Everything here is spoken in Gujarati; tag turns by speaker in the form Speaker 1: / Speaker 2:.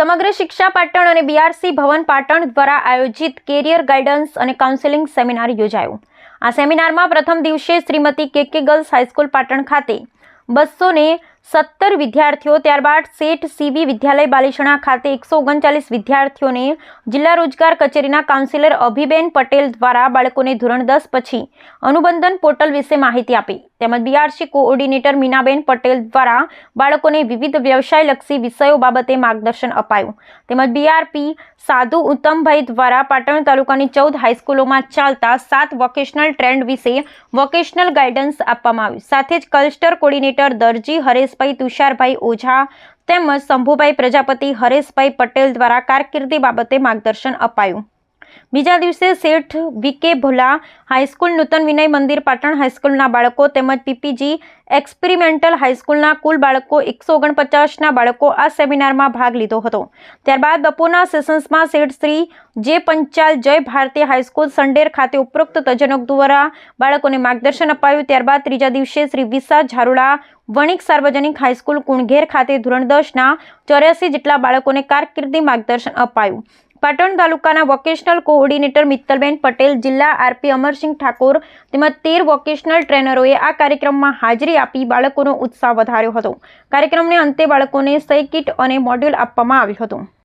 Speaker 1: સમગ્ર શિક્ષા પાટણ અને બીઆરસી ભવન પાટણ દ્વારા આયોજિત કેરિયર ગાઈડન્સ અને કાઉન્સેલિંગ સેમિનાર યોજાયો. આ સેમિનારમાં પ્રથમ દિવસે શ્રીમતી કે કે ગર્લ્સ હાઈસ્કૂલ પાટણ ખાતે બસો ને સત્તર વિદ્યાર્થીઓ, ત્યારબાદ શેઠ સીવી વિદ્યાલય બાલિશણા ખાતે એકસો ઓગણચાલીસ વિદ્યાર્થીઓને જિલ્લા રોજગાર કચેરીના કાઉન્સિલર અભિબેન પટેલ દ્વારા બાળકોને ધોરણ દસ પછી અનુબંધન પોર્ટલ વિશે માહિતી આપી. તેમજ બીઆરસી કોઓર્ડિનેટર મીનાબેન પટેલ દ્વારા બાળકોને વિવિધ વ્યવસાયલક્ષી વિષયો બાબતે માર્ગદર્શન અપાયું. તેમજ બીઆરપી સાધુ ઉત્તમભાઈ દ્વારા પાટણ તાલુકાની ચૌદ હાઈસ્કૂલોમાં ચાલતા સાત વોકેશનલ ટ્રેન્ડ વિશે વોકેશનલ ગાઈડન્સ આપવામાં આવ્યું. સાથે જ કલ્સ્ટર કોર્ડિનેટર દરજી હરેશભાઈ, તુષારભાઈ ઓઝા તેમજ શંભુભાઈ પ્રજાપતિ હરેશભાઈ પટેલ દ્વારા કારકિર્દી બાબતે માર્ગદર્શન અપાયું. બીજા દિવસે Sheth VK Bhola high school Nutan Vinay Mandir Patan હાઈસ્કૂલના બાળકો તેમજ પીપીજી એક્સપેરિમેન્ટલ હાઈસ્કૂલના કુલ બાળકો એકસો ઓગણપચાસના બાળકો આ સેમિનારમાં ભાગ લીધો હતો. ત્યારબાદ બપોરના સેશન્સમાં શેઠ શ્રી જે પંચાલ જય ભારતીય હાઈસ્કૂલ સંડેર ખાતે ઉપરોક્ત તજજ્ઞો દ્વારા બાળકોને માર્ગદર્શન અપાયું. ત્યારબાદ ત્રીજા દિવસે શ્રી વિસા ઝારુડા વણિક સાર્વજનિક હાઈસ્કૂલ કુણઘેર ખાતે ધોરણ દસના ચોર્યાસી જેટલા બાળકોને કારકિર્દી માર્ગદર્શન અપાયું. પાટણ તાલુકાના વોકેશનલ કોઓર્ડિનેટર મિત્તલબેન પટેલ, જિલ્લા આરપી અમરસિંહ ઠાકોર તેમજ તેર વોકેશનલ ટ્રેનરોએ આ કાર્યક્રમમાં હાજરી આપી બાળકોનો ઉત્સાહ વધાર્યો હતો. કાર્યક્રમને અંતે બાળકોને સહી કીટ અને મોડ્યુલ આપવામાં આવ્યું હતું.